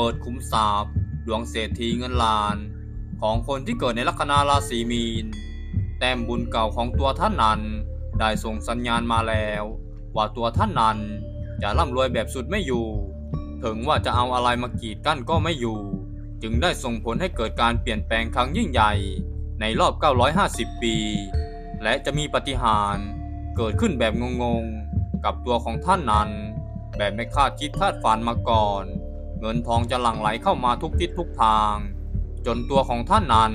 เปิดคุ้มทรัพย์ดวงเศรษฐีเงินล้าน ของคนที่เกิดในลัคนาราศีมีน แต้มบุญเก่าของตัวท่านนั้นได้ส่งสัญญาณมาแล้ว ว่าตัวท่านนั้นจะร่ำรวยแบบสุดไม่อยู่ ถึงว่าจะเอาอะไรมากีดกั้นก็ไม่อยู่ จึงได้ส่งผลให้เกิดการเปลี่ยนแปลงครั้งยิ่งใหญ่ในรอบ 950 ปี และจะมีปาฏิหาริ์เกิดขึ้นแบบงงๆ กับตัวของท่านนั้น แบบไม่คาดคิดคาดฝันมาก่อน เงินทองจะหลั่งไหลเข้ามาทุกทิศทุกทาง จนตัวของท่านนั้น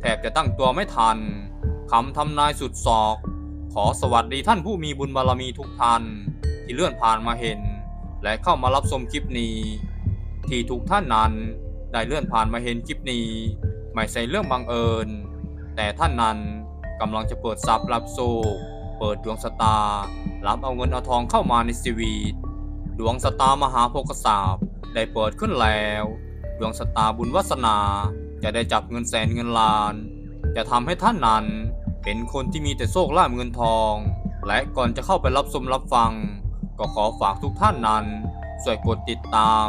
แทบจะตั้งตัวไม่ทันคำทำนายสุดศอก ขอสวัสดีท่านผู้มีบุญบารมีทุกท่าน ที่เลื่อนผ่านมาเห็น และเข้ามารับชมคลิปนี้ ที่ทุกท่านนั้นได้เลื่อนผ่านมาเห็นคลิปนี้ ไม่ใช่เรื่องบังเอิญ แต่ท่านนั้นกำลังจะเปิดทรัพย์รับโชคเปิดดวงสตาร์รับเอาเงินเอาทองเข้ามาในชีวิต ดวงสตาร์มหาโภคทรัพย์ ได้เปิดขึ้นแล้วดวงสตาบุญวาสนาจะได้จับเงินแสนเงินล้าน จะทำให้ท่านนั้น เป็นคนที่มีแต่โชคลาภเงินทอง และก่อนจะเข้าไปรับชมรับฟัง ก็ขอฝากทุกท่านนั้นช่วยกดติดตาม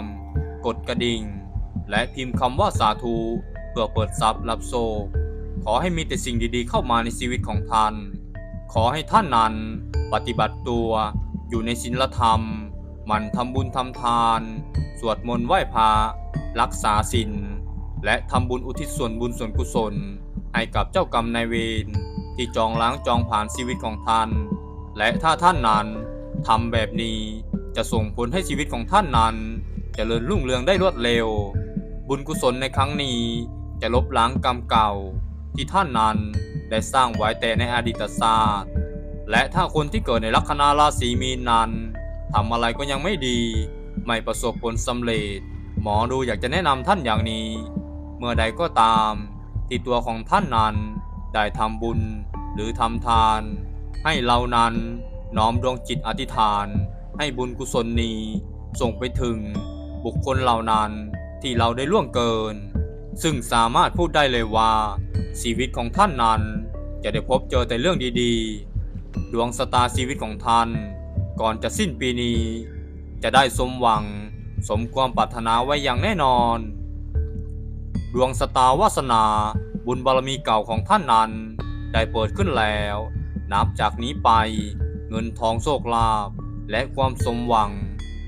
กดกระดิ่ง และพิมพ์คำว่าสาธุเพื่อเปิดทรัพย์รับโชคขอให้มีแต่สิ่งดีๆเข้ามาในชีวิตของท่าน ขอให้ท่านนั้น ปฏิบัติตัวอยู่ในศีลธรรม มันทำบุญทำทาน สวดมนต์ไหว้พระรักษาศีลและทำบุญอุทิศส่วนบุญส่วนกุศล ให้กับเจ้ากรรมนายเวรที่จองล้างจองผ่านชีวิตของท่าน และถ้าท่านนั้นทำแบบนี้จะส่งผลให้ชีวิตของท่านนั้นเจริญรุ่งเรืองได้รวดเร็ว บุญกุศลในครั้งนี้จะลบล้างกรรมเก่า ที่ท่านนั้นได้สร้างไว้แต่ในอดีตศาสตร์และถ้าคนที่เกิดในลัคนาราศีมีนนั้น ทำอะไรก็ยังไม่ดี ไม่ประสบผลสำเร็จ หมอดูอยากจะแนะนำท่านอย่างนี้ เมื่อใดก็ตาม ที่ตัวของท่านนั้น ได้ทำบุญหรือทำทาน ให้เรานั้นน้อมดวงจิตอธิษฐาน ให้บุญกุศลนี้ส่งไปถึงบุคคลเหล่านั้นที่เราได้ล่วงเกิน ซึ่งสามารถพูดได้เลยว่า ชีวิตของท่านนั้น จะได้พบเจอแต่เรื่องดีๆ ดวงสตาร์ชีวิตของท่าน ก่อนจะสิ้นปีนี้ จะได้สมหวัง สมความปรารถนาไว้อย่างแน่นอน ดวงสตาร์วาสนาบุญบารมีเก่าของท่านนั้น ได้เปิดขึ้นแล้ว นับจากนี้ไปเงินทองโชคลาภและความสมหวัง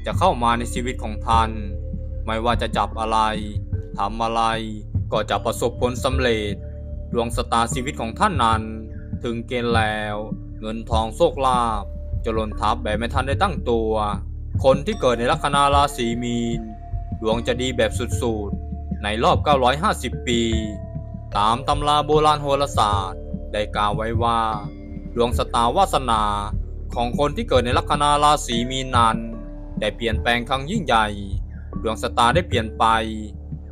จะเข้ามาในชีวิตของท่าน ไม่ว่าจะจับอะไรทำอะไรก็จะประสบผลสำเร็จ ดวงสตาร์ชีวิตของท่านนั้น ถึงเกณฑ์แล้ว เงินทองโชคลาภ จะหล่นทับแบบไม่ทันได้ตั้งตัว คนที่เกิดในลัคนาราศีมีน ดวงจะดีแบบสุดๆ ในรอบ 950 ปี ตามตำราโบราณโหราศาสตร์ ได้กล่าวไว้ว่า ดวงสตาร์วาสนาของคนที่เกิดในลัคนาราศีมีนนั้นได้เปลี่ยนแปลงครั้งยิ่งใหญ่ ดวงสตาร์ได้เปลี่ยนไป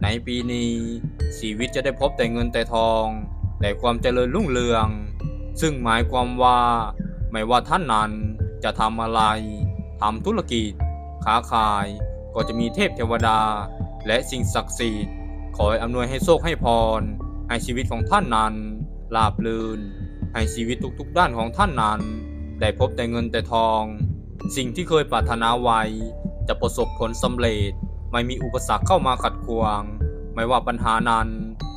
ในปีนี้ชีวิตจะได้พบแต่เงินแต่ทอง แต่ความเจริญรุ่งเรือง ซึ่งหมายความว่า ไม่ว่าท่านนั้นจะทำอะไรทำธุรกิจค้าขายก็จะมีเทพเทวดา และสิ่งศักดิ์สิทธิ์คอยอำนวยให้โชคให้พร ให้ชีวิตของท่านนั้นราบรื่น ให้ชีวิตทุกๆด้านของท่านนั้น ได้พบแต่เงินแต่ทอง สิ่งที่เคยปรารถนาไว้ จะประสบผลสำเร็จ ไม่มีอุปสรรคเข้ามาขัดขวาง ไม่ว่าปัญหานั้น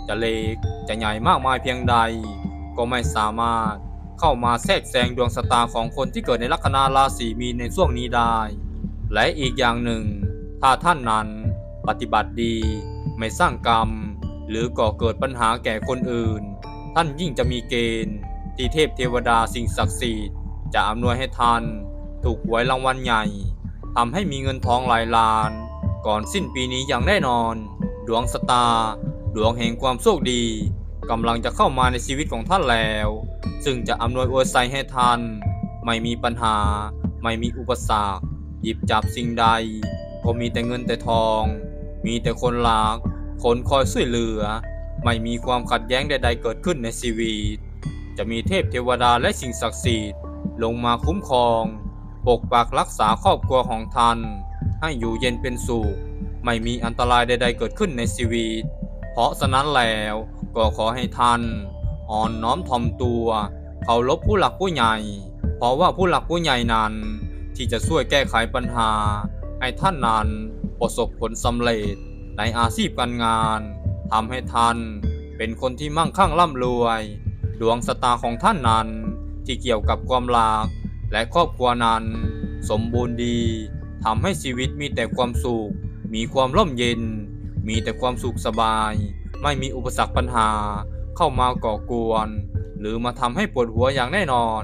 จะเล็กจะใหญ่มากมายเพียงใด ก็ไม่สามารถ เข้ามาแทรกแซงดวงชะตาของคนที่เกิดในลัคนาราศีมีนในช่วงนี้ได้ และอีกอย่างหนึ่ง ถ้าท่านนั้นปฏิบัติดี ไม่สร้างกรรม หรือก่อเกิดปัญหาแก่คนอื่น ท่านยิ่งจะมีเกณฑ์ที่เทพเทวดาสิ่งศักดิ์สิทธิ์จะอำนวยให้ท่านถูกหวยรางวัลใหญ่ทำให้มีเงินทองหลายล้าน ก่อนสิ้นปีนี้อย่างแน่นอน ดวงสตา ดวงแห่งความโชคดี กำลังจะเข้ามาในชีวิตของท่านแล้ว ซึ่งจะอำนวยอวยไซให้ท่าน ไม่มีปัญหา ไม่มีอุปสรรค หยิบจับสิ่งใด ก็มีแต่เงินแต่ทอง มีแต่คนรัก คนคอยช่วยเหลือ ไม่มีความขัดแย้งใด ๆ เกิดขึ้นในชีวิต จะมีเทพเทวดาและสิ่งศักดิ์สิทธิ์ลงมาคุ้มครอง ปกปักรักษาครอบครัวของท่าน ให้อยู่เย็นเป็นสุข ไม่มีอันตรายใด ๆ เกิดขึ้นในชีวิต เพราะฉะนั้นแล้ว ก็ขอให้ท่านอ่อนน้อมถ่อมตัวเคารพผู้หลักผู้ใหญ่ เพราะว่าผู้หลักผู้ใหญ่นั้น ที่จะช่วยแก้ไขปัญหา ให้ท่านนั้นประสบผลสำเร็จในอาชีพการงานทำให้ท่านเป็นคนที่มั่งคั่งร่ำรวย ดวงสตาของท่านนั้นที่เกี่ยวกับความรักและครอบครัวนั้น สมบูรณ์ดีทำให้ชีวิตมีแต่ความสุข มีความร่มเย็น มีแต่ความสุขสบาย ไม่มีอุปสรรคปัญหาเข้ามาก่อกวน หรือมาทำให้ปวดหัวอย่างแน่นอน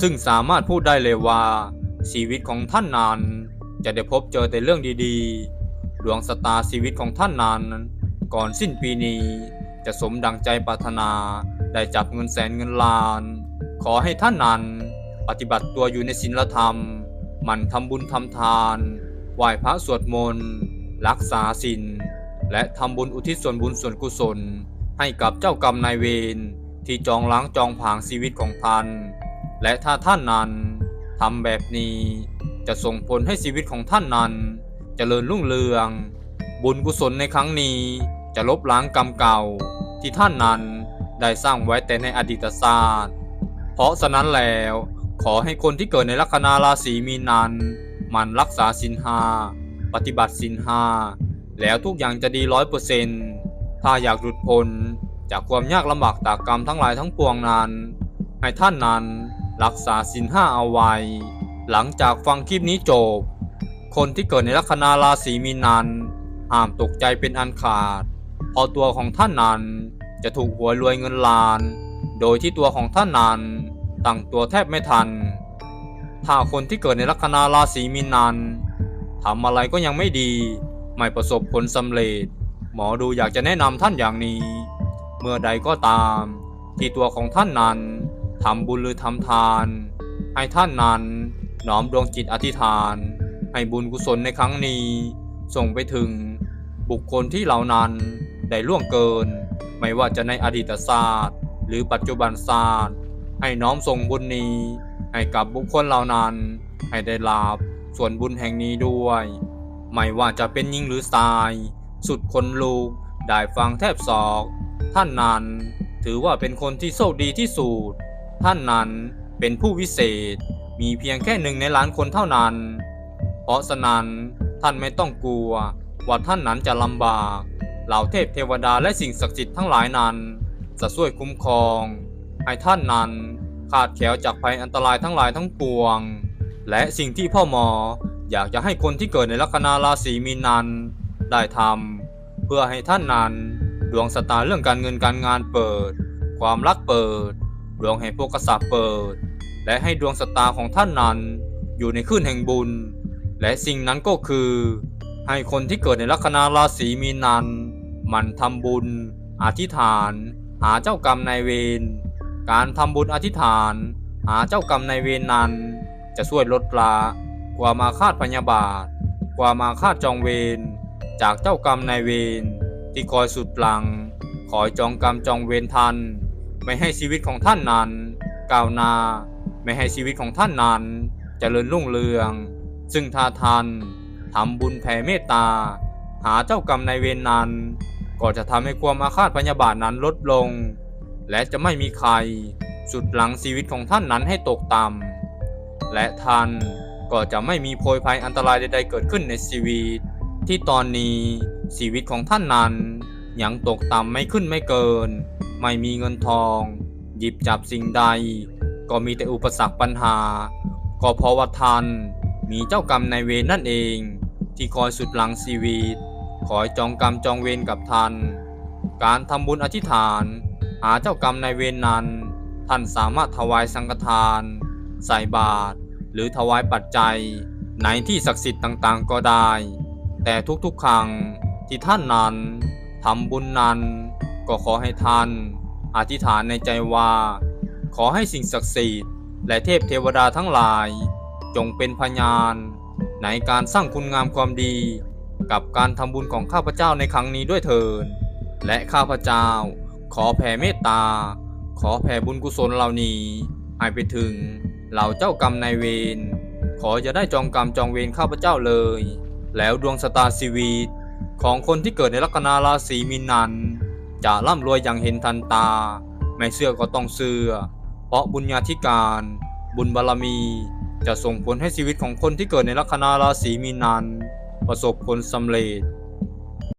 ซึ่งสามารถพูดได้เลยว่า ชีวิตของท่านนั้นจะได้พบเจอแต่เรื่องดีๆ ดวงสตาร์ชีวิตของท่านนั้น ก่อนสิ้นปีนี้จะสมดังใจปรารถนาได้จับเงินแสนเงินล้าน ขอให้ท่านนั้นปฏิบัติตัวอยู่ในศีลธรรมหมั่นทำบุญทำทาน ไหว้พระสวดมนต์ รักษาศีล และทำบุญอุทิศส่วนบุญส่วนกุศล ให้กับเจ้ากรรมนายเวรที่จองล้างจองผางชีวิตของท่าน และถ้าท่านนั้นทำแบบนี้จะส่งผลให้ชีวิตของท่านนั้นเจริญรุ่งเรือง บุญกุศลในครั้งนี้จะลบล้างกรรมเก่า ที่ท่านนั้นได้สร้างไว้แต่ในอดีตศาสตร์ เพราะฉะนั้นแล้วขอให้คนที่เกิดในลัคนาราศีมีนั้น มันรักษาสินหา ปฏิบัติสินหา แล้วทุกอย่างจะดีร้อยเปอร์เซนต์ถ้าอยากหลุดพ้นจากความยากลำบากตากกรรมทั้งหลายทั้งปวงนั้น ให้ท่านนั้นรักษาสินห้าเอาไว้ หลังจากฟังคลิปนี้จบ คนที่เกิดในลัคนาราศีมีนนั้นห้ามตกใจเป็นอันขาดเพอตัวของท่านนั้นจะถูกหวยรวยเงินล้าน โดยที่ตัวของท่านนั้นตั้งตัวแทบไม่ทัน ถ้าคนที่เกิดในลัคนาราศีมีนนั้นทำอะไรก็ยังไม่ดี ไม่ประสบผลสำเร็จ หมอดูอยากจะแนะนำท่านอย่างนี้ เมื่อใดก็ตาม ที่ตัวของท่านนั้นทำบุญหรือทำทาน ให้ท่านนั้นน้อมดวงจิตอธิษฐาน ให้บุญกุศลในครั้งนี้ ส่งไปถึงบุคคลที่เหล่านั้นได้ล่วงเกิน ไม่ว่าจะในอดีตศาสตร์ หรือปัจจุบันศาสตร์ ให้น้อมส่งบุญนี้ ให้กับบุคคลเหล่านั้น ให้ได้ลาบส่วนบุญแห่งนี้ด้วย ไม่ว่าจะเป็นหญิงหรือชาย สุดคนลูกได้ฟังแทบศอก ท่านนั้นถือว่าเป็นคนที่โชคดีที่สุด ท่านนั้นเป็นผู้วิเศษ มีเพียงแค่หนึ่งในล้านคนเท่านั้น เพราะฉะนั้นท่านไม่ต้องกลัว ว่าท่านนั้นจะลำบาก เหล่าเทพเทวดาและสิ่งศักดิ์สิทธิ์ทั้งหลายนั้น จะช่วยคุ้มครอง ให้ท่านนั้นขาดแคล้วจากภัยอันตรายทั้งหลายทั้งปวง และสิ่งที่พ่อหมอ อยากจะให้คนที่เกิดในลัคนาราศีมีนนั้นได้ทำเพื่อให้ท่านนั้นดวงสตาร์เรื่องการเงินการงานเปิด ความรักเปิด ดวงแห่งโภกทรัพย์เปิด และให้ดวงสตาร์ของท่านนั้นอยู่ในคลื่นแห่งบุญ และสิ่งนั้นก็คือ ให้คนที่เกิดในลัคนาราศีมีนนั้นมันทำบุญ อธิษฐาน หาเจ้ากรรมนายเวรการทำบุญอธิษฐาน หาเจ้ากรรมนายเวรนั้น จะช่วยลดละ กว่ามาคาดพยาบาท กว่ามาคาดจองเวร จากเจ้ากรรมนายเวรที่คอยสุดหลังคอยจองกรรมจองเวรทัน ไม่ให้ชีวิตของท่านนั้นก้าวหน้าไม่ให้ชีวิตของท่านนั้นเจริญรุ่งเรือง ซึ่งถ้าท่านทำบุญแผ่เมตตา หาเจ้ากรรมนายเวรนั้น ก็จะทำให้ความอาฆาตพยาบาทนั้นลดลง และจะไม่มีใครสุดหลังชีวิตของท่านนั้นให้ตกต่ำและท่าน ก็จะไม่มีโพยภัยอันตรายใดๆเกิดขึ้นในชีวิต ที่ตอนนี้ชีวิตของท่านนั้นยังตกต่ำไม่ขึ้นไม่เกิน ไม่มีเงินทอง หยิบจับสิ่งใด ก็มีแต่อุปสรรคปัญหา ก็เพราะว่าท่านมีเจ้ากรรมนายเวรนั่นเอง ที่คอยสุดหลังชีวิตคอยจองกรรมจองเวรกับท่าน การทำบุญอธิษฐาน หาเจ้ากรรมนายเวรนั้น ท่านสามารถถวายสังฆทาน ใส่บาตร รือถวายปัจจัยในที่ศักดิ์สิทธิ์ต่างๆก็ได้ แต่ทุกๆครั้งที่ท่านนั้นทำบุญนั้น ก็ขอให้ท่าน อธิษฐานในใจว่า ขอให้สิ่งศักดิ์สิทธิ์และเทพเทวดาทั้งหลาย จงเป็นพยานในการสร้างคุณงามความดี กับการทำบุญของข้าพเจ้าในครั้งนี้ด้วยเถิดและข้าพเจ้า ขอแผ่เมตตา ขอแผ่บุญกุศลเหล่านี้ให้ไปถึง เหล่าเจ้ากรรมนายเวรขอจะได้จองกรรมจองเวรข้าพเจ้าเลย แล้วดวงสตาชีวิตของคนที่เกิดในลัคนาราศีมีนนั้นจะร่ำรวยอย่างเห็นทันตา ไม่เชื่อก็ต้องเชื่อ เพราะบุญญาธิการ บุญบารมี จะส่งผลให้ชีวิตของคนที่เกิดในลัคนาราศีมีนนั้นประสบผลสำเร็จ